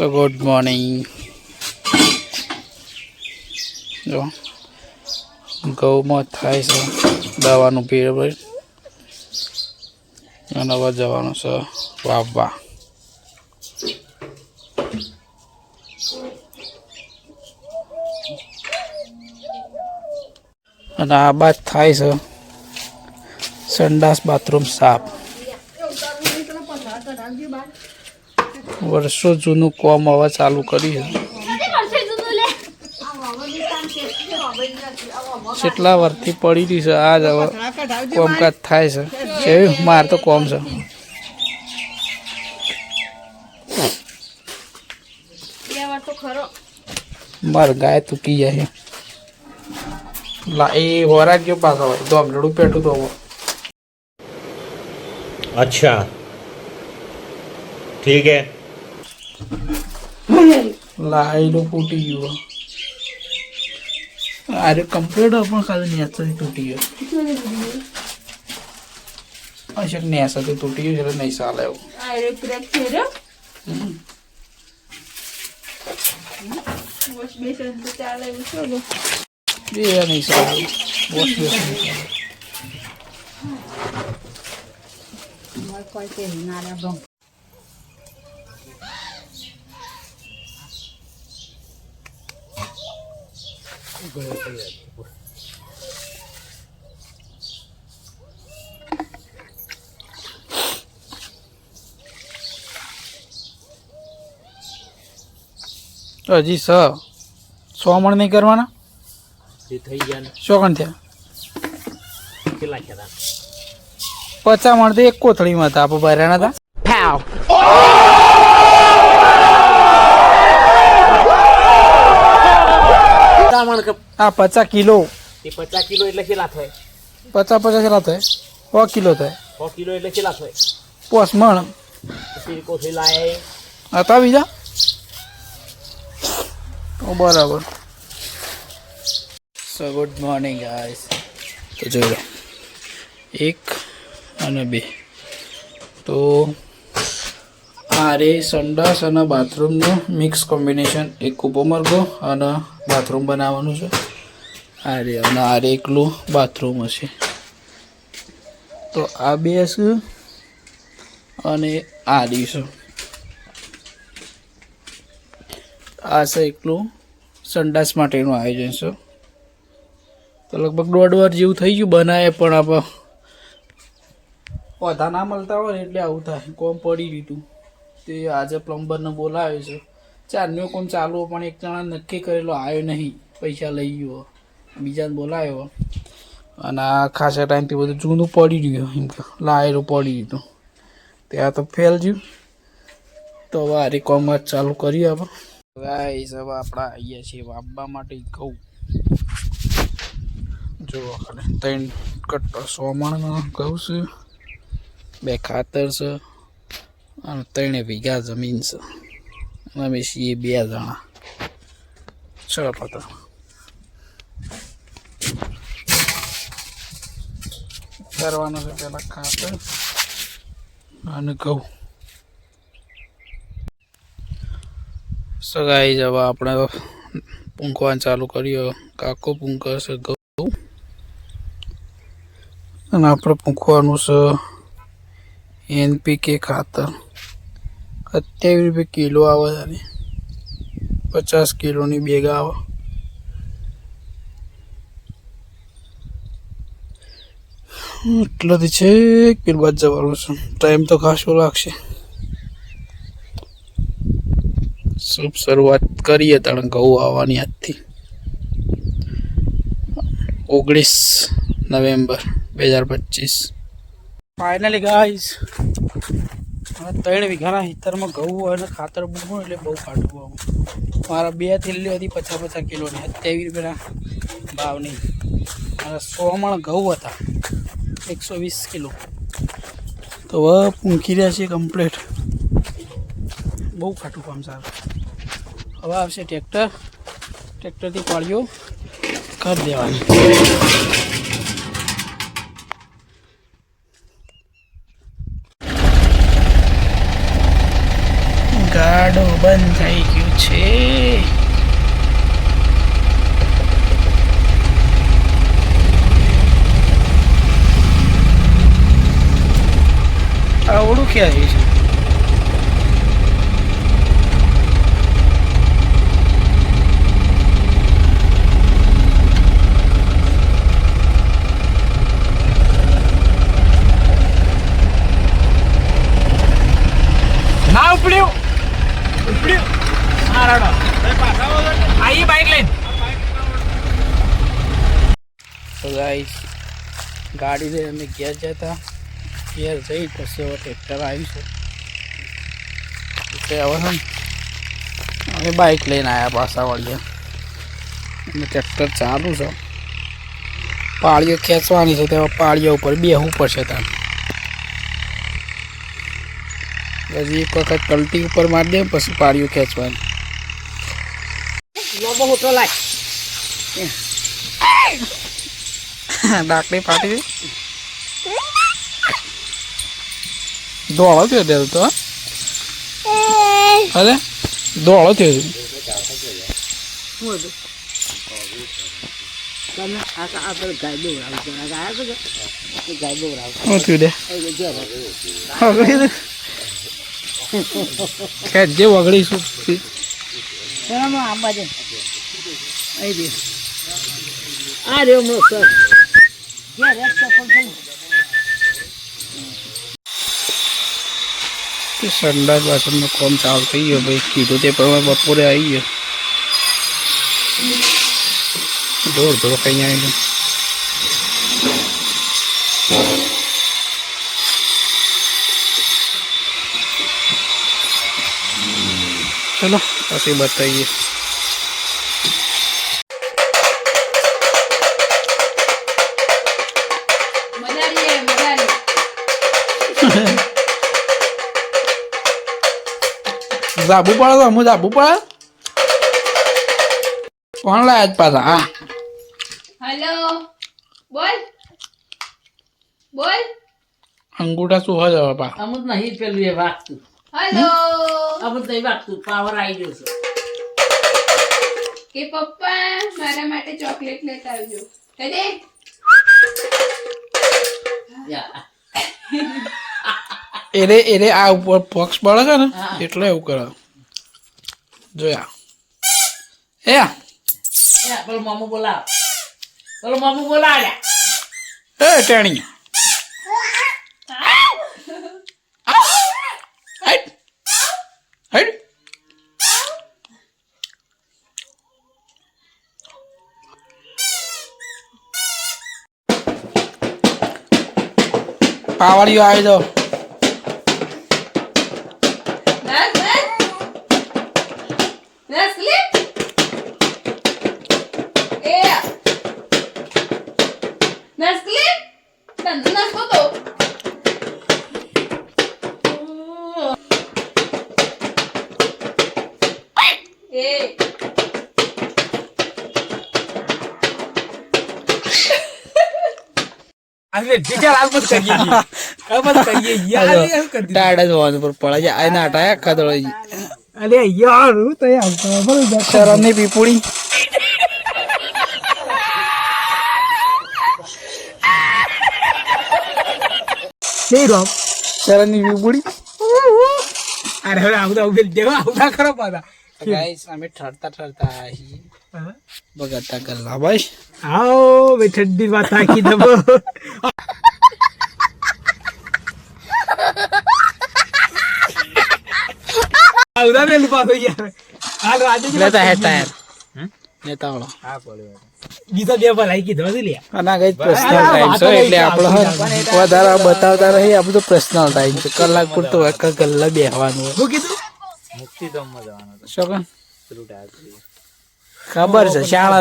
સો good morning જો ગૌમાં થાય છે, દવાનું પીર ભાઈ. અને હવે જવાનું છે વાવવા. અને આ બાદ થાય છે સંડાસ બાથરૂમ સાફ. વર્ષો જૂનું કોમ હવે ચાલુ કર્યું છે કેટલા વર્ષથી પડી રહ્યું છે આજ હવે કોમકાજ થાય છે છે માર તો કોમ છે માર ગાય તૂકી જાય લા એ હોરા ગયો પાછો હોય તો રડું પેટું તો હવે. अच्छा ठीक है લાઈનો ફૂટી ગયો. અરે કમ્પ્લીટ પણ ખાલી નેસાથી તૂટી ગયો. અશક નેસાથી તૂટી ગયો એટલે નહીં ચાલે એવું. હજી સ સો મણ નહીં કરવાના? ये થઈ ગયા ને. સો કણ થયા? કેટલા ખેતા પચા મણ તો એક કોથળીમાં હતા આપણે ભર્યા હતા. તામણ કે હા પચાસ કિલો એ પચાસ કિલો એટલે કેટલા થાય પચાસ પચાસ કેટલા થાય સો કિલો થાય સો કિલો એટલે કેટલા થાય પોસ મણ સિરકો લાય હતા બીજા તો બરાબર સો ગુડ મોર્નિંગ ગાઈસ તો જોઈ લો એક અને બે તો આ રે સંડાસ અને બાથરૂમનું મિક્સ કોમ્બિનેશન એક કૂપો મરઘો અને બાથરૂમ બનાવવાનું છે. આ રે, અને આ રે એકલું બાથરૂમ હશે. તો આ બે હશે અને આ રીશું આ છે એકલું સંડાસ માટેનું આયોજન છે. તો લગભગ દોઢ વાર જેવું થઈ ગયું બનાવે પણ આપણે ઓધા ના મળતા હોય એટલે આવું થાય, કોમ પડી દીધું તે આજે પ્લમ્બરને બોલાવ્યો છે. ચારનો કોમ ચાલુ પણ એક જણા નક્કી કરેલો આવ્યો નહીં. પૈસા લઈ ગયો. બીજાને બોલાવ્યો. અને આ ખાસા ટાઈમથી બધું જૂનું પડી રહ્યું એમ કે, લાયેલું પડી ગયું ત્યાં તો ફેલ ગયું તો હવે આ કોમ ચાલુ કરીએ આપણે. ગાઈસ હવે આપણે આવીએ છીએ વાપવા માટે ઘઉં. જુઓ ખાલી, ત્રણ કટ્ટો સોમણનો ઘઉં છે, બે ખાતર છે અને ત્રણે વીઘા જમીન છે. અમે છીએ બે જણા. ચલો પતા કરવાનું છે પેલા ખાતર અને ઘઉં. સગાઈ જવા આપણે પૂંખવાનું ચાલુ કર્યો કાકો પૂંખશે ઘઉં. અને આપણે પૂંખવાનું છે એનપીકે ખાતર. સત્યાવીસ રૂપિયા કિલો આવે છે પચાસ કિલોની બેગ આવે. એટલાથી છે પીર બાદ જવાનું છે. ટાઈમ તો ખાસો લાગશે. શુભ શરૂઆત કરીએ તણ ઘઉં આવવાની આજથી. ઓગણીસ નવેમ્બર બે હજાર પચીસ. ફાઇનલી ગાઈસ ત્રણ વીઘાના હિતરમાં ઘઉં અને ખાતર મૂકવું એટલે બહુ કાઢવું આવું. મારા બે થેલી હતી પચાસ પચાસ કિલોની સત્યાવીસ રૂપિયાના ભાવની. મારા સો મણ ઘઉં હતા. એકસો વીસ કિલો. તો હવે પૂંખી રહ્યા છે કમ્પ્લેટ બહુ ખાટું કામ સારું. હવે આવશે ટ્રેક્ટર ટ્રેક્ટરથી પાળીઓ કરી દેવાની. બંધ થઈ ગયું છે. આવડું ક્યાં છે ના ઉપડ્યું ઉપડ્યું હા રાડો આઈ બાઈક લઈને તો ગાઈસ ગાડી લઈને અમે ઘેર જતા ઘેર જઈ પછી હવે ટ્રેક્ટર આવીશું. એટલે હવે અમે બાઇક લઈને આવ્યા પાછા વળીએ અને ટ્રેક્ટર ચાલુ છે. પાળીઓ ખેંચવાની છે તેમાં પાળીઓ ઉપર બેહવું પડશે ત્યાં પછી એક વખત કલટી ઉપર મારી દે પછી પાળીઓ ખેંચવાની. લોબો હોટો લાય. ડાકડી ફાટી દોડો થયો દેલ તો અરે દોડો થયો જે વગડી શું આંબા છે આ રહ્યો મો રેસ્ટ સંડાસ વાસણનું કોમ ચાલુ થઈ ગયો ભાઈ કીધું તે પ્રમાણે બપોરે આવી ગયો દોડ દોડ કઈ આવી ચલો પછી બતાવીએ જાબુ પડે તો હું જાબુ પડે? કોણ લાયા જ પાછા? હા. હેલો. બોલ. બોલ. અંગૂઠા શું હોય બાપા. અમુક નહીં પેલું એ વાગતું હેલો. અમુક નહીં વાગતું પાવર આવી ગયો છે. કે પપ્પા મારા માટે ચોકલેટ લેતા આવજો. યા. એને એને આ ઉપર ફોક્સ પડે છે ને. એટલે એવું કરે. જોયા એ પેલું મામુ બોલાવ પેલો મામુ બોલાવ્યા એ ટેણી પાવાળીઓ આવી દો ક્લિપ તને દસ તો એ મત કરીએ આ મત કરીએ યાર એ કરી દીધું? ટાયર જ પર પડે છે આ નાટા ખદડો અરે યાર હું તો યાર. પીપુડી નહીં રોમ. શરમની પીપુડી અરે હવે આવું તો આવું પેલું દેવા આવું ના કરો પાછા. ગાઈસ અમે ઠરતા ઠરતા આવી બગડતા ગલ્લા ભાઈ. આવો બે ઠંડી વાત આખી દબો આવું ના પેલું પાછું યાર. હાલ આજે જ લેતા હે ટાયર લેતા બીજા બે ભલાઈ કીધો છે લ્યા અને ગઈ પર્સનલ ટાઈમ છે એટલે આપણો વધારે બતાવતા રહી આ બધું પર્સનલ ટાઈમ છે. કલાક પૂરતો હોય કે બેહવાનું શું કીધું? શું ખબર છે શાળા